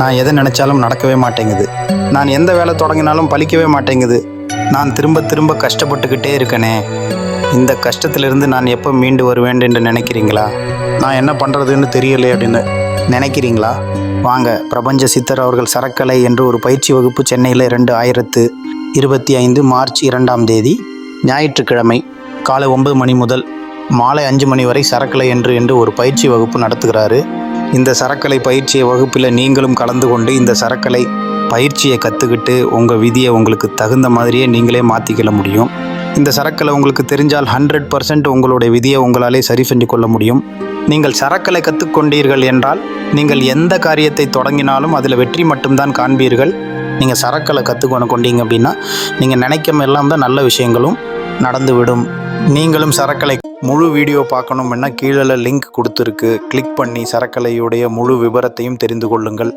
நான் எதை நினச்சாலும் நடக்கவே மாட்டேங்குது. நான் எந்த வேலை தொடங்கினாலும் பழிக்கவே மாட்டேங்குது. நான் திரும்ப திரும்ப கஷ்டப்பட்டுக்கிட்டே இருக்கனே. இந்த கஷ்டத்திலிருந்து நான் எப்போ மீண்டு வருவேன் என்று நினைக்கிறீங்களா? நான் என்ன பண்ணுறதுன்னு தெரியலையே அப்படின்னு நினைக்கிறீங்களா? வாங்க பிரபஞ்ச சித்தர் அவர்கள் சரக்கலை என்று ஒரு பயிற்சி வகுப்பு சென்னையில் ரெண்டு ஆயிரத்து இருபத்தி ஐந்து மார்ச் இரண்டாம் தேதி ஞாயிற்றுக்கிழமை காலை ஒன்பது மணி முதல் மாலை அஞ்சு மணி வரை சரக்கலை என்று என்று ஒரு பயிற்சி வகுப்பு நடத்துகிறாரு. இந்த சரக்கலை பயிற்சியை வகுப்பில் நீங்களும் கலந்து கொண்டு இந்த சரக்கலை பயிற்சியை கற்றுக்கிட்டு உங்கள் விதியை உங்களுக்கு தகுந்த மாதிரியே நீங்களே மாற்றிக்கொள்ள முடியும். இந்த சரக்கலை உங்களுக்கு தெரிஞ்சால் ஹண்ட்ரட் பர்சன்ட் உங்களுடைய விதியை உங்களாலே சரி செஞ்சு கொள்ள முடியும். நீங்கள் சரக்கலை கற்றுக்கொண்டீர்கள் என்றால் நீங்கள் எந்த காரியத்தை தொடங்கினாலும் அதில் வெற்றி மட்டும்தான் காண்பீர்கள். நீங்கள் சரக்கலை கற்றுக்கொண்டு கொண்டீங்க அப்படின்னா நீங்கள் நினைக்கும் எல்லாம் தான் நல்ல விஷயங்களும் நடந்துவிடும். நீங்களும் சரக்கலை முழு வீடியோ பார்க்கணும்னா கீழே லிங்க் கொடுத்துருக்கு. கிளிக் பண்ணி சரக்கலையுடைய முழு விவரத்தையும் தெரிந்து கொள்ளுங்கள்.